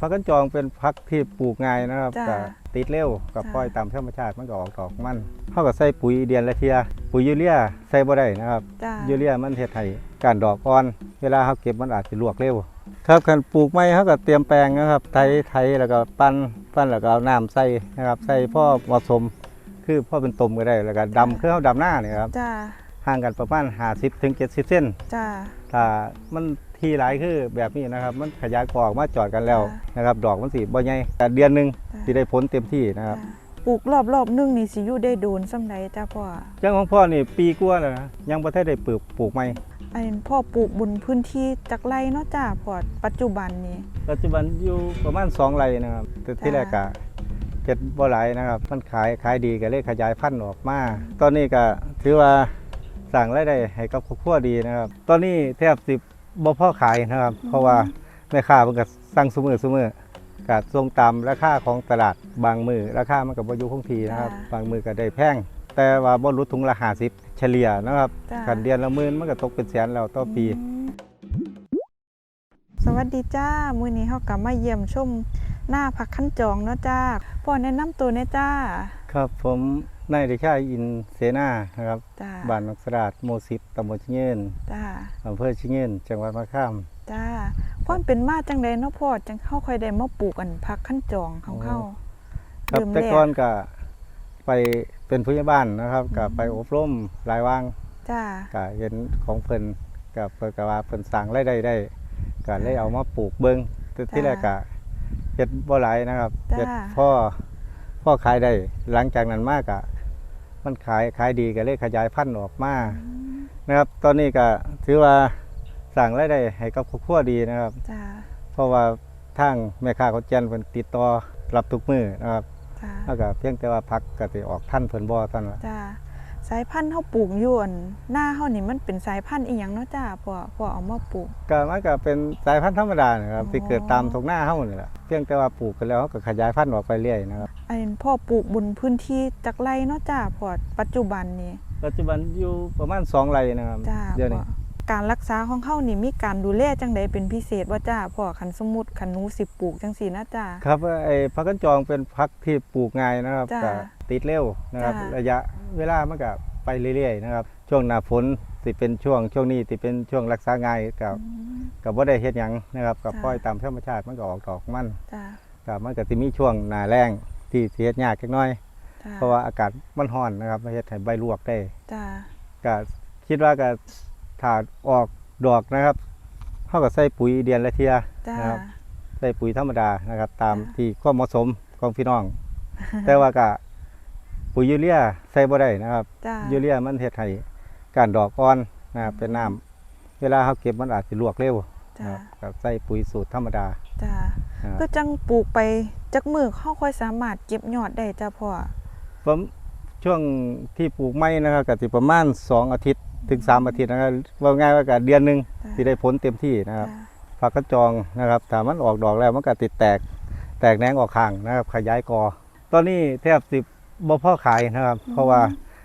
พักกันจองเป็นพักที่ปลูกง่ายนะครับจ้ะก็ติดเร็วกับจ้ะ ปล่อยตามธรรมชาติมันก็ออกดอกมันเท่ากับใส่ปุ๋ยเดียนละเทียปุ๋ยยูเรียใส่บ่ได้นะครับ จ้ายูเรียมันเฮ็ดให้การดอกอ่อน เวลาเขาเก็บมันอาจจะลวกเร็วครับคันปลูกไม้เขาก็เตรียมแปลงนะครับไถไถแล้วก็ปั้นปั้นแล้วก็เอาน้ำใส่นะครับใส่พ่อเหมาะสมคือพ่อเป็นตมก็ได้แล้วก็ดำคือเขาดำหน้าเนี่ยครับจ้าห่างกันประมาณ50ถึง70เซนจ้าถ้ามัน ทีหลายคือแบบนี้นะครับ มันขยายกออกมาจอดกันแล้วจ้ะนะครับ ดอกมันสีบ่ใหญ่แต่เดือนหนึงจ้ะสิได้ผลเต็มที่นะครับจ้าปลูกรอบรอบๆนึงนี่สิอยู่ได้โดนส่ำใดจ้าพ่ออย่างของพ่อนี่ปีกว่าแล้วนะยังบ่ทันได้ปลูกปลูกใหม่อันนี้พ่อปลูกบนพื้นที่จักไรเนาะจ้าพ่อปัจจุบันนี้ปัจจุบันอยู่ประมาณ2ไร่นะครับแต่ที่จ้ะแรกก็เก็ดบ่หลายนะครับ มันขายขายดีก็เลยขยายพันธุ์ออกมา ตอนนี้ก็ถือว่าสั่งรายได้ให้กับครอบครัวดีนะครับ ตอนนี้แทบสิบ่ พอขายนะครับ เพราะว่าแม่ค้าเพิ่นก็สั่งซุมื้อซุมื้อก็ส่งตามราคาของตลาดบางมือราคามันก็บ่อยู่คงที่นะครับจ้ะบางมือก็ได้แพงแต่ว่าบ่ลดถุงละ50เฉลี่ยนะครับจ้ะ คันเดือนละหมื่นมันก็ตกเป็นแสนแล้วต่อปีอืมสวัสดีจ้า มื้อนี้เฮากลับมาเยี่ยมชม หน้าพักขั้นจองเนาะจ้าพ่อแนะนำตัวแน่จ้า ครับผมนายเดชาอินเสนานะครับจ้าบ้านนกสราดโมสิบตำบลชิเงินจ้าอำเภอชิเงินจังหวัดมะขามจ้าความเป็นมาจังไดเนาะพ่อจังเฮาค่อยได้มาปลูกอันพักขั้นจองของเฮาครับเริ่มแต่แรก่อนก็ไปเป็นผู้ใหญ่บ้านนะครับก็อืมไปอบรมหลายว่างจ้าก็เห็นของเพิ่นกับเพิ่นก็ว่าเพิ่นสั่งรายได้ได้ก็เลยเอามาปลูกเบิ่งแต่ที่แรกก็ เฮ็ดบ่หลายนะครับจ้า เฮ็ดพ่อพ่อขายได้หลังจากนั้นมากก็มันขายขายดีก็เลยขยายพันธุ์ออกมาอืมนะครับ ตอนนี้ก็ถือว่าสั่งรายได้ให้กับครอบครัวดีนะครับ จ้าเพราะว่าทางแม่ค้าเขาแจ้นเพิ่นติดต่อรับทุกมือนะครับจ้าแล้วก็เพียงแต่ว่าพักก็สิออกท่านเพิ่นบ่ท่านละจ้า สายพันธุ์เฮาปลูกอยู่อั่นหน้าเฮานี่มันเป็นสายพันธุ์อีหยังเนาะจ้าพ่อพ่อเอามาปลูก ก็มันก็เป็นสายพันธุ์ธรรมดานะครับอ๋อที่เกิดตามท้องนาเฮานี่แหละเพียงแต่ว่าปลูกกันแล้วเขาก็ขยายพันธุ์ออกไปเรื่อยนะครับอันพ่อปลูกบนพื้นที่จักไรเนาะจ้าพ่อปัจจุบันนี้ปัจจุบันอยู่ประมาณ2ไร่นะครับจ้าเดี๋ยวนี้พ่อการรักษาของเฮานี่มีการดูแลจังใดเป็นพิเศษว่าจ้าพ่อคันสมมุติคันหนูสิปลูกจังซี่นะจ้า ครับไอ้พักกันจองเป็นพักที่ปลูกง่ายนะครับจ้ะก็ติดเร็วนะครับจ้ะ ระยะ เวลามันก็ไปเรื่อยๆนะครับ ช่วงหน้าฝนสิเป็นช่วงช่วงนี้สิเป็นช่วงรักษาง่ายกับอืมกับบ่ได้เฮ็ดหยังนะครับกับจ้ะปล่อยตามธรรมชาติมันก็ออกดอกมันจ้าครับมันก็สิมีช่วงหน้าแรงที่สิเฮ็ดยากจักหน้อย จ้าเพราะว่าอากาศมันร้อนนะครับมันเฮ็ดให้ใบลวกได้จ้าก็คิดว่าก็ถ้าออกดอกนะครับเฮาก็ใส่ปุ๋ยเดือนละเทียจ้านะครับ ใส่ปุ๋ยธรรมดานะครับ ตามจ้ะที่ความเหมาะสมของพี่น้อง แต่ว่าก็ ปุ๋ยยูเรียใส่บ่ได้นะครับจ้ายูเรียมันเฮ็ดให้การดอกอ่อนนะครับเป็นน้ำเวลาเฮาเก็บมันอาจสิลวกเร็วนะจ้าครับก็ใส่ปุ๋ยสูตรธรรมดาจ้านะครับก็จังปลูกไปจักมือเฮาค่อยสามารถเก็บยอดได้จ้าพ่อผมช่วงที่ปลูกไม้นะครับก็สิประมาณ 2 อาทิตย์ถึง 3 อาทิตย์นะครับว่าง่ายว่าก็เดือนหนึงจ้าสิได้ผลเต็มที่นะครับจ้าผักกระจองนะครับถ้ามันออกดอกแล้วมันก็ติดแตก แตกแหนงออกข้างนะครับ ขยายกอ ตอนนี้แทบสิ บ่พอขายนะครับ เพราะว่า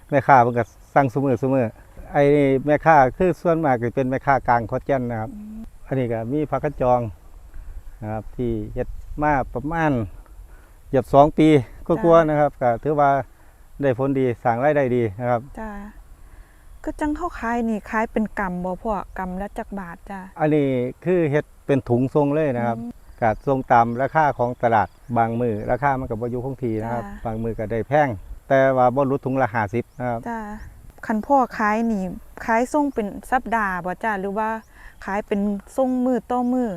แม่ค้าเพิ่นก็สั่งซุมือซุมือไอ้นี่แม่ค้าคือส่วนมากก็เป็นแม่ค้ากลางคอดแก่นนะครับ อันนี้ก็มีผักกระจองนะครับที่เฮ็ดมาประมาณเกือบสองปีก็กลัวาๆนะครับก็ถือว่าได้ผลดีสร้างรายได้ดีนะครับ จ้าก็จังเฮาขายนี่ขายเป็นกำบ่พ่อกำละจักบาทจ้า อันนี้คือเฮ็ดเป็นถุงทรงเลยนะครับ อืม กาดทรงตามราคาของตลาดบางมือราคามันก็บ่อยู่คงที่นะครับ จ้าบางมือก็ได้แพงแต่ว่าบ่ลดถุงละ50นะครับ จ้าคันพ่อขายนี่ขายส่งเป็นสัปดาห์บ่จ้าหรือว่าขายเป็นส่งมือต่อมือ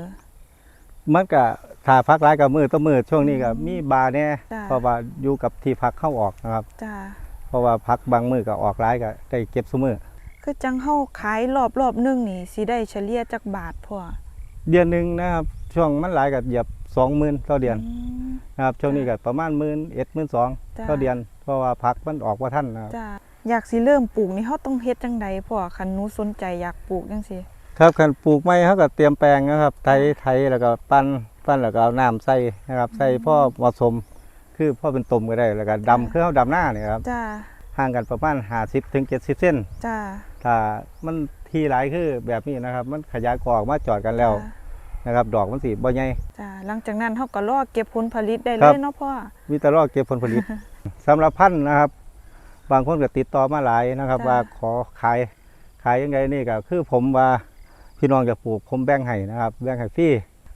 มันก็ถ้าพักหลายกับมือต่อมือช่วงนี้ก็มีบาแน่จ้าเพราะว่าอยู่กับที่พักเข้าออกนะครับ จ้าเพราะว่าพักบางมือก็ออกหลายก็ได้เก็บซุมือคือจังเฮาขายรอบรอบๆหนึงนี่สิได้เฉลี่ยจักบาทพ่อเดือนหนึงนะครับ ช่วงมันหลายก็เหยียบ20,000ต่อเดือนอืมนะครับช่วงนี้ก็ประมาณ1 1 2 0 0จ้าต่อเดือน เพราะว่าพักมันออกว่าท่านนะครับจ้าอยากสิเริ่มปลูกนี่เฮาต้องเฮ็ดจังใดพ่อคันหนูสนใจอยากปลูกจังซี่ครับคันปลูกไม้เขาก็เตรียมแปลงนะครับไถไถแล้วก็ปั้นปั้นแล้วก็เอาน้ำใส่นะครับใส่พ่อเหมาะสมคือพ่อเป็นตมก็ได้แล้วก็ดำคือเขาดำหน้าเนี่ยครับจ้าห่างกันประมาณ50ถึง70เซนจ้าถ้ามันทีหลายคือแบบนี้นะครับ มันขยายกอออกมาจอดกันแล้วจ้า นะครับดอกมันสิบ่ใหญ่จ้าหลังจากนั้นเฮาก็รอเก็บผลผลิตได้คเลรับยเนาะพ่อมีแต่รอเก็บผลผลิตสำหรับพันธุ์นะครับ บางคนก็ติดต่อมาหลายนะครับจ้ะว่าขอขายขายยังไงนี่ก็คือผมว่าพี่น้องจะปลูกผมแบ่งให้นะครับ แบ่งให้ฟรี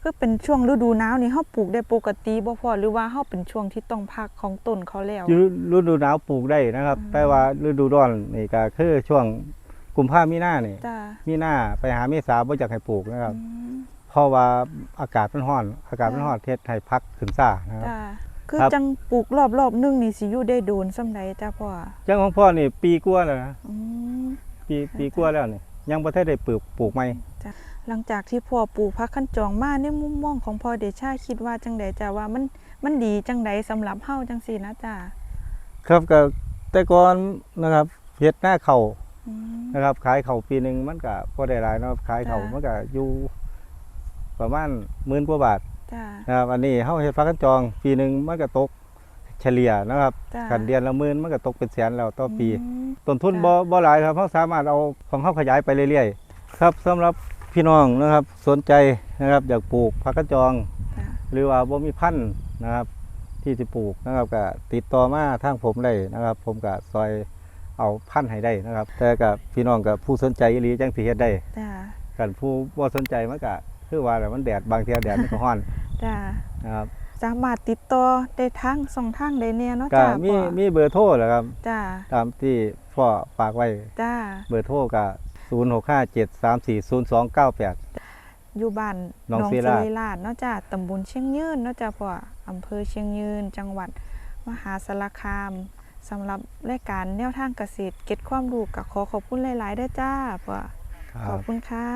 คือเป็นช่วงฤดูหนาวนี่เฮาปลูกได้ปกติบ่พ่อหรือว่าเฮาเป็นช่วงที่ต้องพักของต้นเขาแล้วฤฤดูหนาวปลูกได้นะครับอืมแต่ว่าฤดูร้อนนี่ก็คือช่วงกุมภามีนานี่จ้ามีนาไปหาเมษาบ่อยากให้ปลูกนะครับอืม เพราะว่าอากาศมันร้อน อากาศมันร้อนเทศให้พักขึ้นซ่านะครับ จ้าคือครับ จังปลูกรอบๆนึงนี่สิอยู่ได้โดนส่ำใดจ้าพ่อจังของพ่อนี่ปีกว่าแล้วนะอืม ปีปีกว่าแล้วนี่ยังบ่ทันได้ปลูกปลูกใหม่ หลังจากที่พ่อปลูกพักขั้นจองมาในมุมมองของพ่อเดชาคิดว่าจังใดจ้าว่ามันมันดีจังใดสำหรับเฮาจังซี่นะจ้าครับก็แต่ก่อนนะครับเฮ็ดหน้าเขาวอืม นะครับ ขายเขาวปีหนึงมันก็บ่ได้หลายเนาะขายเขาวจ้ะ มันก็อยู่ ประมาณหมื่นกว่าบาทจ้า นะครับอันนี้เฮาเฮ็ดพักกันจองปีหนึงมันก็ตกเฉลี่ยนะครับจ้ากันเดือนละหมื่นมันก็ตกเป็นแสนแล้วต่อปีมต้นทุนจ้ะ บ่บ่หลายครับเราสามารถเอาของเขาขยายไปเรื่อยๆ ครับสำหรับพี่น้องนะครับสนใจนะครับอยากปลูกผักกระจอง จ้าหรือว่าบ่มีพันธุ์นะครับที่จะปลูกนะครับก็ติดต่อมาทางผมได้นะครับ ผมก็ซอยเอาพันธุ์ให้ได้นะครับ แต่กับพี่น้องกับผู้สนใจอีหลีจังสิเฮ็ดได้จ้ากันผู้บ่สนใจมันก็ คือว่าแหละมันแดดบางเทีแดดมันก็ร้อนจ้านะครับสามารถติดต่อได้ทั้งสองทางได้แน่เนาะก็จ้ามีพ่อมีเบอร์โทรแหละครับ จ้าตามที่พ่อฝากไว้จ้าเบอร์โทรก็0657340298อยู่บ้านหนองศิลาศิลาดเนาะจ้าตำบลเชียงยืนเนาะจ้าพ่ออำเภอเชียงยืน จังหวัดมหาสารคามสำหรับรายการแนวทางเกษตรเก็ตความรู้ก็ขอขอบคุณหลายๆเด้อจ้าพ่อคขรัอบบคุณค่ะ